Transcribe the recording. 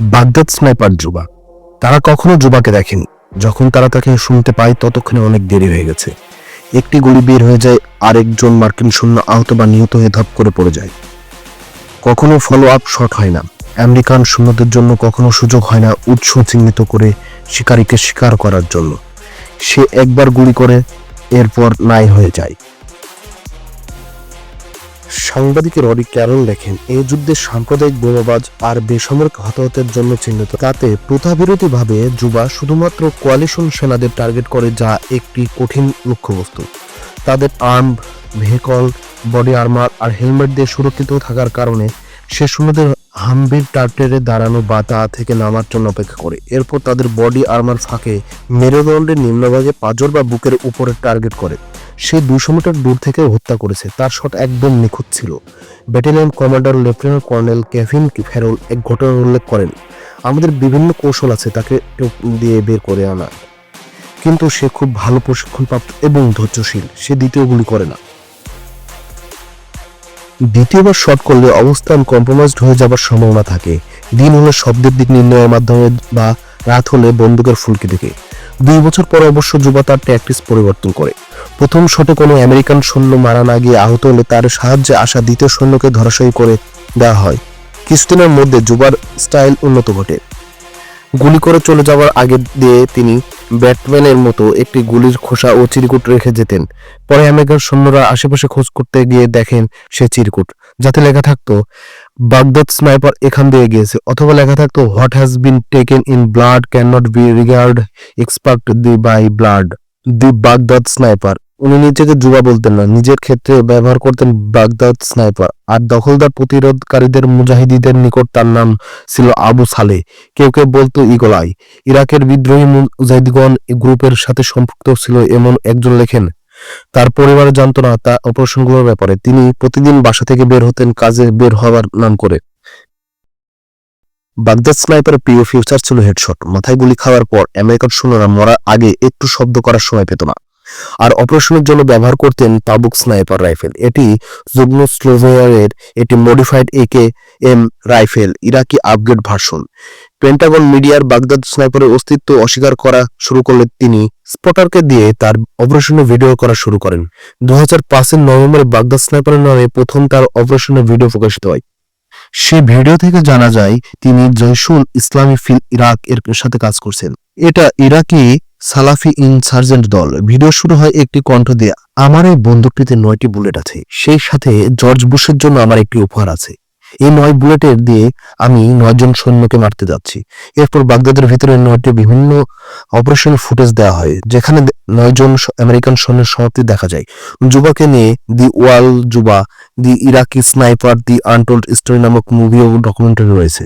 Baghdad sniper Juba তারা কখনো জুবাকে দেখেনি। যখন তারা তাকে শুনতে পায়, ততক্ষণে অনেক দেরি হয়ে গেছে। একটি গুলি বের হয়ে যায়, আরেকজন মার্কিন সৈন্য আহত বা নিহত হয়ে ধপ করে পড়ে যায়। কখনো ফলো আপ শট হয় না। আমেরিকান সৈন্যদের জন্য কখনো সুযোগ হয় না উৎস চিহ্নিত করে শিকারীকে শিকার করার জন্য। সে একবার গুলি করে, এরপর নাই হয়ে যায়। সাংবাদিক রডি ক্যারল লেখেন এই যুদ্ধে সাম্প্রদায়িক বোমাবাজ আর বেসামরিক হতাহতের জন্য চিহ্নিত। তাতে প্রথাবিরোধীভাবে যুবা শুধুমাত্র কোয়ালিশন সেনাদের টার্গেট করে যা একটি কঠিন লক্ষ্যবস্তু। তাদের আর্ম, ভেহিকল, বডি আর্মার আর হেলমেট দিয়ে সুরক্ষিত থাকার কারণে সে সৈন্যদের হামবির টার্টেরে দাঁড়ানো বা তা থেকে নামার জন্য অপেক্ষা করে। এরপর তাদের বডি আর্মার ফাঁকে মেরুদণ্ডের নিম্নভাগে পাজর বা বুকের উপরে টার্গেট করে। সে দুশো মিটার দূর থেকে হত্যা করেছে। তার শট একদম নিখুঁত ছিল। Battalion commander lieutenant colonel Kevin Farrell এক ঘটনার উল্লেখ করেন, আমাদের বিভিন্ন কৌশল আছে, তাকে দিয়ে বের করে আনা। কিন্তু সে খুব ভালো প্রশিক্ষণপ্রাপ্ত এবং ধৈর্যশীল। সে দ্বিতীয় গুলি করে না। দ্বিতীয়বার শট করলে অবস্থান কম্প্রোমাইজড হয়ে যাবার সম্ভাবনা থাকে। দিন হলে শব্দের দিক নির্ণয়ের মাধ্যমে বা রাত হলে বন্দুকের ফুলকি দেখে। দুই বছর পর অবশ্য যুবা তার ট্যাকটিস পরিবর্তন করে। প্রথম শটে কোনো আমেরিকান সৈন্য মারা না গিয়ে আহত হলে তার সাহায্যে আসা দ্বিতীয় সৈন্যকে ধরাশয়ী করে দেওয়া হয়। কিছুদিনের মধ্যে যুবার স্টাইল উন্নত ঘটে। গুলি করে চলে যাওয়ার আগে দিয়ে তিনি ব্যাটম্যানের মতো একটি গুলির খোসা ও চিরকুট রেখে যেতেন। পরে আমেরিকার সৈন্যরা আশেপাশে খোঁজ করতে গিয়ে দেখেন সে চিরকুট, যাতে লেখা থাকতো, বাগদাদ স্নাইপার এখান দিয়ে গিয়েছে অথবা লেখা থাকতো, what has been taken in blood can not be regained except the by blood the Baghdad sniper. উনি নিজেকে যুবা বলতেন না, নিজের ক্ষেত্রে ব্যবহার করতেন বাগদাদ স্নাইপার। আর দখলদার প্রতিরোধকারীদের মুজাহিদিদের নিকট তার নাম ছিল আবু সালে কেউ কেউ বলতো ইগলাই ইরাকের বিদ্রোহী মুজাহিদগণ গ্রুপের সাথে সম্পৃক্ত ছিল এমন একজন লেখেন, তার পরিবার জানতো না তা অপারেশনগুলোর ব্যাপারে। তিনি প্রতিদিন বাসা থেকে বের হতেন, কাজে বের হওয়ার নাম করে। বাগদাদ স্নাইপারের প্রিয় ফিউচার ছিল হেডশট। মাথায় গুলি খাওয়ার পর আমেরিকান সৈন্যরা মরার আগে একটু শব্দ করার সময় পেত না। আর অপারেশনের জন্য ব্যবহার করতেন তাবুক স্নাইপার রাইফেল। এটি যুগ্ন স্লোভেয়ারের একটি modified AKM rifle, Iraqi upgrade version. Pentagon মিডিয়ার বাগদাদ স্নাইপারের অস্তিত্ব অস্বীকার করা শুরু করলে তিনি স্পটারকে দিয়ে তার অপারেশনের ভিডিও করা শুরু করেন। দু হাজার পাঁচের নভেম্বরে বাগদাদ স্নাইপারের নামে প্রথম তার অপারেশনের ভিডিও প্রকাশিত হয়। সে ভিডিও থেকে জানা যায়, তিনি জয়সুল ইসলামী ফিল ইরাক এর সাথে কাজ করছেন। এটা ইরাকি সালাফি ইনসার্জেন্ট দল। ভিডিও শুরু হয় একটি কণ্ঠ দিয়ে আমার এই বন্দুকটিতে নয়টি বুলেট আছে। সেই সাথে জর্জ বুশের জন্য আমার একটি উপহার আছে। এই নয় বুলেটের দিয়ে আমি নয়জন সৈন্যকে মারতে যাচ্ছি। এরপর বাগদাদের ভিতরে নয়টি বিভিন্ন অপারেশন ফুটেজ দেওয়া হয়, যেখানে নয়জন আমেরিকান সৈন্যের সমাপ্তি দেখা যায়। যুবাকে নিয়ে the wall Juba the Iraqi sniper the untold story নামক মুভি ও ডকুমেন্টারি রয়েছে।